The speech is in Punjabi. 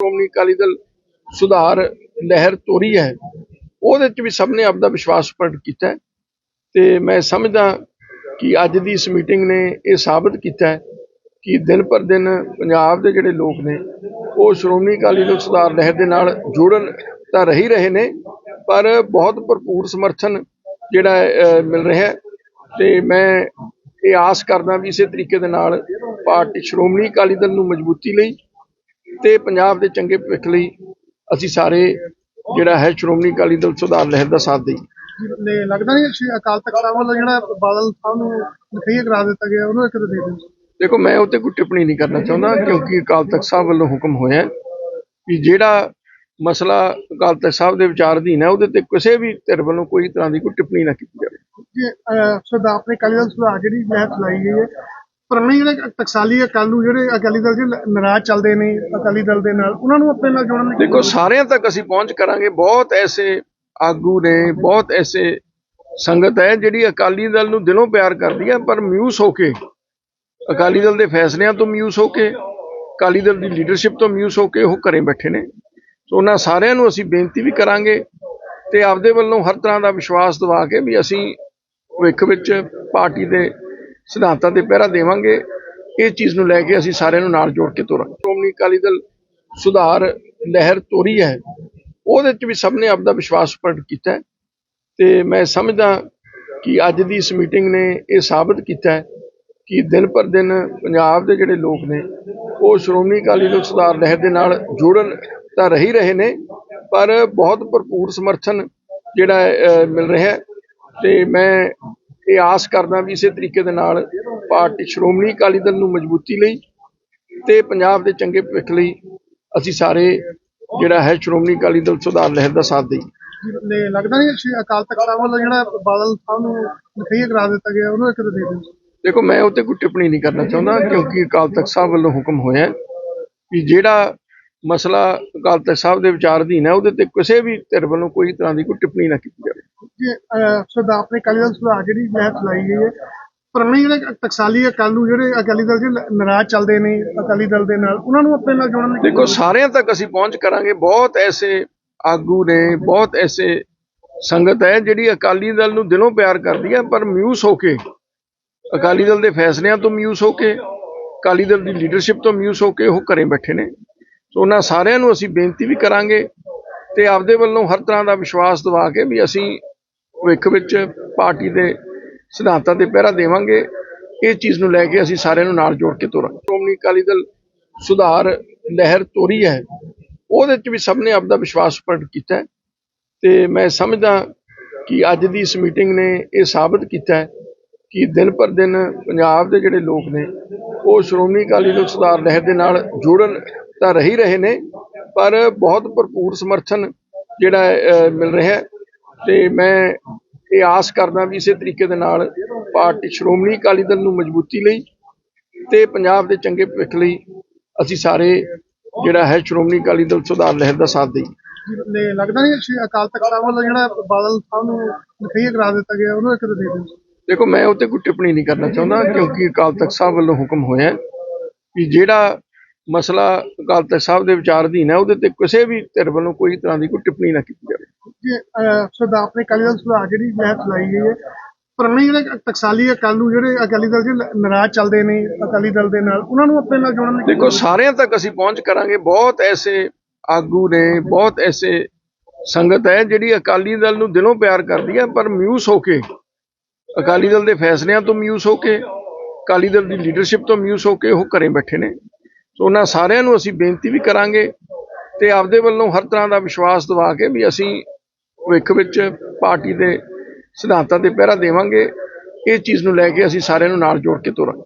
ਸ਼੍ਰੋਮਣੀ ਅਕਾਲੀ ਦਲ ਸੁਧਾਰ ਲਹਿਰ ਤੋਰੀ ਹੈ, ਉਹਦੇ ਚ ਵੀ ਸਭ ਨੇ ਆਪਦਾ ਵਿਸ਼ਵਾਸ ਪ੍ਰਗਟ ਕੀਤਾ ਹੈ ਤੇ ਮੈਂ ਸਮਝਦਾ ਕਿ ਅੱਜ ਦੀ ਇਸ ਮੀਟਿੰਗ ਨੇ ਇਹ ਸਾਬਤ ਕੀਤਾ ਕਿ ਦਿਨ ਪਰ ਦਿਨ ਪੰਜਾਬ ਦੇ ਜਿਹੜੇ ਲੋਕ ਨੇ, ਉਹ ਸ਼੍ਰੋਮਣੀ ਅਕਾਲੀ ਦਲ ਸੁਧਾਰ ਲਹਿਰ ਦੇ ਨਾਲ ਜੁੜਨ ਤਾਂ ਰਹੀ ਰਹੇ ਨੇ, ਪਰ ਬਹੁਤ ਭਰਪੂਰ ਸਮਰਥਨ ਜਿਹੜਾ ਮਿਲ ਰਿਹਾ ਹੈ ਤੇ ਮੈਂ ਇਹ ਆਸ ਕਰਦਾ ਵੀ ਇਸੇ ਤਰੀਕੇ ਦੇ ਨਾਲ ਪਾਰਟੀ ਸ਼੍ਰੋਮਣੀ ਅਕਾਲੀ ਦਲ ਨੂੰ ਮਜ਼ਬੂਤੀ ਲਈ ਤੇ ਪੰਜਾਬ ਦੇ ਚੰਗੇ ਭਵਿੱਖ ਲਈ ਅਸੀਂ ਸਾਰੇ ਜਿਹੜਾ ਹੈ ਸ਼੍ਰੋਮਣੀ ਅਕਾਲੀ ਦਲ ਸੁਧਾਰ ਲਹਿਰ ਦਾ ਸਾਥ ਦੇਈਏ। ਨੇ ਲੱਗਦਾ ਨਹੀਂ ਸ਼੍ਰੀ ਅਕਾਲ ਤਖਤ ਸਾਹਿਬ ਵੱਲੋਂ ਜਿਹੜਾ ਬਾਦਲ ਸਾਹਿਬ ਨੂੰ ਨਖਈਆ ਕਰਾ ਦਿੱਤਾ ਗਿਆ ਉਹਨੂੰ ਇੱਕ ਦੇ ਦਿਓ। ਦੇਖੋ ਮੈਂ ਉੱਤੇ ਕੋਈ ਟਿੱਪਣੀ ਨਹੀਂ ਕਰਨਾ ਚਾਹੁੰਦਾ ਕਿਉਂਕਿ ਅਕਾਲ ਤਖਤ ਸਾਹਿਬ ਵੱਲੋਂ ਹੁਕਮ ਹੋਇਆ ਕਿ ਜਿਹੜਾ ਮਸਲਾ ਅਕਾਲ ਤਖਤ ਸਾਹਿਬ ਦੇ ਵਿਚਾਰ ਅਧੀਨ ਹੈ ਉਹਦੇ ਤੇ ਕਿਸੇ ਵੀ ਧਿਰ ਵੱਲੋਂ ਕੋਈ ਤਰ੍ਹਾਂ ਦੀ ਕੋਈ ਟਿੱਪਣੀ ਨਾ ਕੀਤੀ ਜਾਵੇ। ਅਹ, ਸਰਦਾਰ ਆਪਣੇ ਦਲ ਸੁਧਾਰ ਜਿਹੜੀ ਲਹਿਰ ਚਲਾਈ ਗਈ ਹੈ ਪੁਰਾਣੇ ਜਿਹੜੇ ਟਕਸਾਲੀ ਅਕਾਲ ਨੂੰ ਜਿਹੜੇ ਅਕਾਲੀ ਦਲ ਦੇ ਨਾਰਾਜ਼ ਚੱਲਦੇ ਨੇ ਅਕਾਲੀ ਦਲ ਦੇ ਨਾਲ ਉਹਨਾਂ ਨੂੰ ਆਪਣੇ ਨਾਲ ਜੋੜਨ ਦੀ ਦੇਖੋ ਸਾਰਿਆਂ ਤੱਕ ਅਸੀਂ ਪਹੁੰਚ ਕਰਾਂਗੇ। ਬਹੁਤ ਐਸੇ ਆਗੂ ਨੇ ਬਹੁਤ ਐਸੇ ਸੰਗਤ ਹੈ ਜਿਹੜੀ ਅਕਾਲੀ ਦਲ ਨੂੰ ਦਿਲੋਂ ਪਿਆਰ ਕਰਦੀ ਹੈ ਪਰ ਮਿਊਸ ਹੋ ਕੇ ਅਕਾਲੀ ਦਲ ਦੇ ਫੈਸਲਿਆਂ ਤੋਂ ਮਿਊਸ ਹੋ ਕੇ ਅਕਾਲੀ ਦਲ ਦੀ ਲੀਡਰਸ਼ਿਪ ਤੋਂ ਮਿਊਸ ਹੋ ਕੇ ਉਹ ਘਰੇ ਬੈਠੇ ਨੇ। ਸੋ ਉਹਨਾਂ ਸਾਰਿਆਂ ਨੂੰ ਅਸੀਂ ਬੇਨਤੀ ਵੀ ਕਰਾਂਗੇ ਤੇ ਆਪਦੇ ਵੱਲੋਂ ਹਰ ਤਰ੍ਹਾਂ ਦਾ ਵਿਸ਼ਵਾਸ ਦਿਵਾ ਕੇ ਵੀ ਅਸੀਂ ਭਵਿੱਖ ਵਿੱਚ ਪਾਰਟੀ ਦੇ ਸਿਧਾਂਤਾਂ ਤੇ ਪਹਿਰਾ ਦੇਵਾਂਗੇ। ਇਹ ਚੀਜ਼ ਨੂੰ ਲੈ ਕੇ ਅਸੀਂ ਸਾਰਿਆਂ ਨੂੰ ਨਾਲ ਜੋੜ ਕੇ ਤੋਰਾਂਗੇ। ਸ਼੍ਰੋਮਣੀ ਅਕਾਲੀ ਦਲ ਸੁਧਾਰ ਲਹਿਰ ਤੋਰੀ ਹੈ। ਉਹਦੇ ਚ ਵੀ ਸਭ ਨੇ ਆਪਦਾ ਵਿਸ਼ਵਾਸ ਪ੍ਰਗਟ ਕੀਤਾ ਹੈ। ਤੇ ਮੈਂ ਸਮਝਦਾ ਕਿ ਅੱਜ ਦੀ ਇਸ ਮੀਟਿੰਗ ਨੇ ਇਹ ਸਾਬਤ ਕੀਤਾ ਕਿ ਦਿਨ ਪਰ ਦਿਨ ਪੰਜਾਬ ਦੇ ਜਿਹੜੇ ਲੋਕ ਨੇ, ਉਹ ਸ਼੍ਰੋਮਣੀ ਅਕਾਲੀ ਦਲ ਸੁਧਾਰ ਲਹਿਰ ਦੇ ਨਾਲ ਜੁੜਨ ਤਾਂ ਰਹੀ ਰਹੇ ਨੇ, ਪਰ ਬਹੁਤ ਭਰਪੂਰ ਸਮਰਥਨ ਜਿਹੜਾ ਮਿਲ ਰਿਹਾ ਹੈ। ਤੇ ਮੈਂ ਇਹ ਆਸ ਕਰਦਾ ਵੀ ਇਸੇ ਤਰੀਕੇ ਦੇ ਨਾਲ ਪਾਰਟੀ ਸ਼੍ਰੋਮਣੀ ਅਕਾਲੀ ਦਲ ਨੂੰ ਮਜ਼ਬੂਤੀ ਲਈ ਤੇ ਪੰਜਾਬ ਦੇ ਚੰਗੇ ਭਵਿੱਖ ਲਈ ਅਸੀਂ ਸਾਰੇ ਜਿਹੜਾ ਹੈ ਸ਼੍ਰੋਮਣੀ ਅਕਾਲੀ ਦਲ ਸੁਧਾਰ ਲਹਿਰ ਦਾ ਸਾਥ ਦੇਈਏ। ਨੇ ਲੱਗਦਾ ਨਹੀਂ ਸ਼੍ਰੀ ਅਕਾਲ ਤਖਤ ਸਾਹਿਬ ਵੱਲੋਂ ਜਿਹੜਾ ਬਾਦਲ ਸਾਹਿਬ ਨੂੰ ਨਖਈਆ ਕਰਾ ਦਿੱਤਾ ਗਿਆ ਉਹਨੂੰ ਇੱਕ ਦੇ ਦਿਓ। ਦੇਖੋ ਮੈਂ ਉੱਤੇ ਕੋਈ ਟਿੱਪਣੀ ਨਹੀਂ ਕਰਨਾ ਚਾਹੁੰਦਾ ਕਿਉਂਕਿ ਅਕਾਲ ਤਖਤ ਸਾਹਿਬ ਵੱਲੋਂ ਹੁਕਮ ਹੋਇਆ ਹੈ ਕਿ ਜਿਹੜਾ ਮਸਲਾ ਅਕਾਲ ਤਖਤ ਸਾਹਿਬ ਦੇ ਵਿਚਾਰ ਅਧੀਨ ਹੈ ਉਹਦੇ ਤੇ ਕਿਸੇ ਵੀ ਧਿਰ ਵੱਲੋਂ ਕੋਈ ਤਰ੍ਹਾਂ ਦੀ ਕੋਈ ਟਿੱਪਣੀ ਨਾ ਕੀਤੀ ਜਾਵੇ। ਸਰਦਾਰ ਆਪਣੇ ਅਕਾਲੀ ਦਲ ਸੁਧਾਰ ਜਿਹੜੀ ਲਹਿਰ ਚਲਾਈ ਗਈ ਹੈ ਪੁਰਾਣੇ ਜਿਹੜੇ ਟਕਸਾਲੀ ਅਕਾਲ ਨੂੰ ਜਿਹੜੇ ਅਕਾਲੀ ਦਲ ਦੇ ਨਾਰਾਜ਼ ਚੱਲਦੇ ਨੇ ਅਕਾਲੀ ਦਲ ਦੇ ਨਾਲ ਉਹਨਾਂ ਨੂੰ ਆਪਣੇ ਨਾਲ ਜੋੜਨ ਦੀ ਦੇਖੋ ਸਾਰਿਆਂ ਤੱਕ ਅਸੀਂ ਪਹੁੰਚ ਕਰਾਂਗੇ। ਬਹੁਤ ਐਸੇ ਆਗੂ ਨੇ ਬਹੁਤ ਐਸੇ ਸੰਗਤ ਹੈ ਜਿਹੜੀ ਅਕਾਲੀ ਦਲ ਨੂੰ ਦਿਲੋਂ ਪਿਆਰ ਕਰਦੀ ਹੈ ਪਰ ਮਿਊਸ ਹੋ ਕੇ ਅਕਾਲੀ ਦਲ ਦੇ ਫੈਸਲਿਆਂ ਤੋਂ ਮਿਊਸ ਹੋ ਕੇ ਅਕਾਲੀ ਦਲ ਦੀ ਲੀਡਰਸ਼ਿਪ ਤੋਂ ਮਿਊਸ ਹੋ ਕੇ ਉਹ ਘਰੇ ਬੈਠੇ ਨੇ। ਸੋ ਉਹਨਾਂ ਸਾਰਿਆਂ ਨੂੰ ਅਸੀਂ ਬੇਨਤੀ ਵੀ ਕਰਾਂਗੇ ਤੇ ਆਪਦੇ ਵੱਲੋਂ ਹਰ ਤਰ੍ਹਾਂ ਦਾ ਵਿਸ਼ਵਾਸ ਦਿਵਾ ਕੇ ਵੀ ਅਸੀਂ ਭਵਿੱਖ ਵਿੱਚ ਪਾਰਟੀ ਦੇ ਸਿਧਾਂਤਾਂ ਤੇ ਪਹਿਰਾ ਦੇਵਾਂਗੇ। ਇਹ ਚੀਜ਼ ਨੂੰ ਲੈ ਕੇ ਅਸੀਂ ਸਾਰਿਆਂ ਨੂੰ ਨਾਲ ਜੋੜ ਕੇ ਤੋਰਾਂਗੇ। ਸ਼੍ਰੋਮਣੀ ਅਕਾਲੀ ਦਲ ਸੁਧਾਰ ਲਹਿਰ ਤੋਰੀ ਹੈ। ਉਹਦੇ ਚ ਵੀ ਸਭ ਨੇ ਆਪਦਾ ਵਿਸ਼ਵਾਸ ਪ੍ਰਗਟ ਕੀਤਾ ਹੈ ਤੇ ਮੈਂ ਸਮਝਦਾ ਕਿ ਅੱਜ ਦੀ ਇਸ ਮੀਟਿੰਗ ਨੇ ਇਹ ਸਾਬਤ ਕੀਤਾ ਕਿ ਦਿਨ ਪਰ ਦਿਨ ਪੰਜਾਬ ਦੇ ਜਿਹੜੇ ਲੋਕ ਨੇ, ਉਹ ਸ਼੍ਰੋਮਣੀ ਅਕਾਲੀ ਦਲ ਸੁਧਾਰ ਲਹਿਰ ਦੇ ਨਾਲ ਜੁੜਨ ਤਾਂ ਰਹੀ ਰਹੇ ਨੇ ਪਰ ਬਹੁਤ ਭਰਪੂਰ ਸਮਰਥਨ ਜਿਹੜਾ ਮਿਲ ਰਿਹਾ ਹੈ। ਤੇ ਮੈਂ ਇਹ ਆਸ ਕਰਦਾ ਵੀ ਇਸੇ ਤਰੀਕੇ ਦੇ ਨਾਲ ਪਾਰਟੀ ਸ਼੍ਰੋਮਣੀ ਅਕਾਲੀ ਦਲ ਨੂੰ ਮਜ਼ਬੂਤੀ ਲਈ ਤੇ ਪੰਜਾਬ ਦੇ ਚੰਗੇ ਭਵਿੱਖ ਲਈ ਅਸੀਂ ਸਾਰੇ ਜਿਹੜਾ ਹੈ ਸ਼੍ਰੋਮਣੀ ਅਕਾਲੀ ਦਲ ਸੁਧਾਰ ਲਹਿਰ ਦਾ ਸਾਥ ਦੇਈਏ। ਨੇ ਲੱਗਦਾ ਨਹੀਂ ਅਕਾਲ ਤਖਤ ਸਾਹਿਬ ਵੱਲੋਂ ਜਿਹੜਾ ਬਾਦਲ ਸਾਹਿਬ ਨੂੰ ਨਖਈਆ ਕਰਾ ਦਿੱਤਾ ਗਿਆ ਉਹਨੂੰ ਇੱਕ ਦੇ ਦੇਖੋ ਮੈਂ ਉੱਤੇ ਕੋਈ ਟਿੱਪਣੀ ਨਹੀਂ ਕਰਨਾ ਚਾਹੁੰਦਾ ਕਿਉਂਕਿ ਅਕਾਲ ਤਖਤ ਸਾਹਿਬ ਵੱਲੋਂ ਹੁਕਮ ਹੋਇਆ ਹੈ ਕਿ ਜਿਹੜਾ ਮਸਲਾ ਅਕਾਲ ਤਖਤ ਸਾਹਿਬ ਦੇ ਵਿਚਾਰ ਅਧੀਨ ਹੈ ਉਹਦੇ ਤੇ ਕਿਸੇ ਵੀ ਧਿਰ ਵੱਲੋਂ ਕੋਈ ਤਰ੍ਹਾਂ ਦੀ ਕੋਈ ਟਿੱਪਣੀ ਨਾ ਕੀਤੀ ਜਾਵੇ। ਕਿ ਅਹ, ਸਰਦਾਰ ਆਪਣੇ ਅਕਾਲੀ ਦਲ ਸੁਧਾਰ ਜਿਹੜੀ ਲਹਿਰ ਚਲਾਈ ਗਈ ਹੈ ਪੁਰਾਣੇ ਜਿਹੜੇ ਟਕਸਾਲੀ ਅਕਾਲ ਨੂੰ ਜਿਹੜੇ ਅਕਾਲੀ ਦਲ ਦੇ ਨਾਰਾਜ਼ ਚੱਲਦੇ ਨੇ ਅਕਾਲੀ ਦਲ ਦੇ ਨਾਲ ਉਹਨਾਂ ਨੂੰ ਆਪਣੇ ਨਾਲ ਜੋੜਨ ਦੀ ਦੇਖੋ ਸਾਰਿਆਂ ਤੱਕ ਅਸੀਂ ਪਹੁੰਚ ਕਰਾਂਗੇ ਬਹੁਤ ਐਸੇ ਆਗੂ ਨੇ ਬਹੁਤ ਐਸੇ ਸੰਗਤ ਹੈ ਜਿਹੜੀ ਅਕਾਲੀ ਦਲ ਨੂੰ ਦਿਲੋਂ ਪਿਆਰ ਕਰਦੀ ਹੈ ਪਰ ਮਿਊਸ ਹੋ ਕੇ ਅਕਾਲੀ ਦਲ ਦੇ ਫੈਸਲਿਆਂ ਤੋਂ ਮਿਊਸ ਹੋ ਕੇ ਅਕਾਲੀ ਦਲ ਦੀ ਲੀਡਰਸ਼ਿਪ ਤੋਂ ਮਿਊਸ ਹੋ ਕੇ ਉਹ ਘਰੇ ਬੈਠੇ ਨੇ। ਸੋ ਉਹਨਾਂ ਸਾਰਿਆਂ ਨੂੰ ਅਸੀਂ ਬੇਨਤੀ ਵੀ ਕਰਾਂਗੇ ਤੇ ਆਪਦੇ ਵੱਲੋਂ ਹਰ ਤਰ੍ਹਾਂ ਦਾ ਵਿਸ਼ਵਾਸ ਦਿਵਾ ਕੇ ਵੀ ਅਸੀਂ ਭਵਿੱਖ ਵਿੱਚ ਪਾਰਟੀ ਦੇ ਸਿਧਾਂਤਾਂ ਤੇ ਪਹਿਰਾ ਦੇਵਾਂਗੇ। ਇਹ ਚੀਜ਼ ਨੂੰ ਲੈ ਕੇ ਅਸੀਂ ਸਾਰਿਆਂ ਨੂੰ ਨਾਲ ਜੋੜ ਕੇ ਤੋਰਾਂਗੇ।